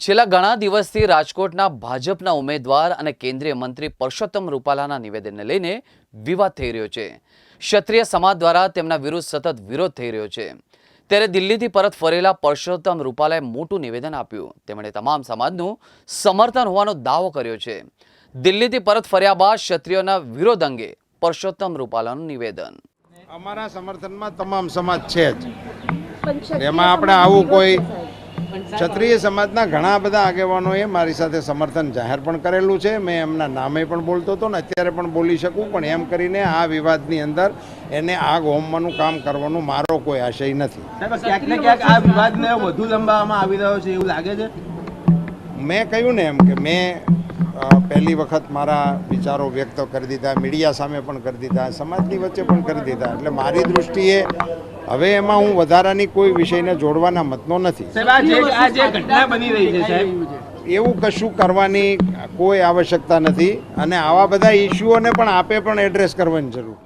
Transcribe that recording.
છેલ્લા ઘણા દિવસથી રાજકોટના ભાજપના ઉમેદવાર અને કેન્દ્રીય મંત્રી પરસોત્તમ રૂપાલાના નિવેદનને લઈને વિવાદ થઈ રહ્યો છે. ક્ષત્રિય સમાજ દ્વારા તેમના વિરુદ્ધ સતત વિરોધ થઈ રહ્યો છે. ત્યારે દિલ્હીથી પરત ફરેલા પરસોત્તમ રૂપાલાએ મોટું નિવેદન આપ્યું. તેમણે તમામ સમાજનું સમર્થન હોવાનો દાવો કર્યો છે. દિલ્હીથી પરત ફર્યા બાદ ક્ષત્રિયોના વિરોધ અંગે પરસોત્તમ રૂપાલાનું નિવેદન. અમારા સમર્થનમાં તમામ સમાજ છે જ. એમાં આપણે આવું કોઈ ક્ષત્રિય સમાજના ઘણા બધા આગેવાનોએ મારી સાથે સમર્થન જાહેર પણ કરેલું છે. મેં એમના નામે પણ બોલતો હતો ને અત્યારે પણ બોલી શકું પણ એમ કરીને આ વિવાદની અંદર એને આગ હોમવાનું કામ કરવાનું મારો કોઈ આશય નથી. ક્યાંક ને ક્યાંક આ વિવાદને વધુ લંબાવવામાં આવી રહ્યો છે એવું લાગે છે? મેં કહ્યું ને એમ કે મેં પહેલી વખત મારા વિચારો વ્યક્ત કરી દીધા મીડિયા સામે પણ કરી દીધા સમાજની વચ્ચે પણ કરી દીધા. એટલે મારી દૃષ્ટિએ હવે એમાં હું વધારાની કોઈ વિષયને જોડવાના મતનો નથી. એવું કશું કરવાની કોઈ આવશ્યકતા નથી અને આવા બધા ઇસ્યુઓને પણ આપે પણ એડ્રેસ કરવાની જરૂર.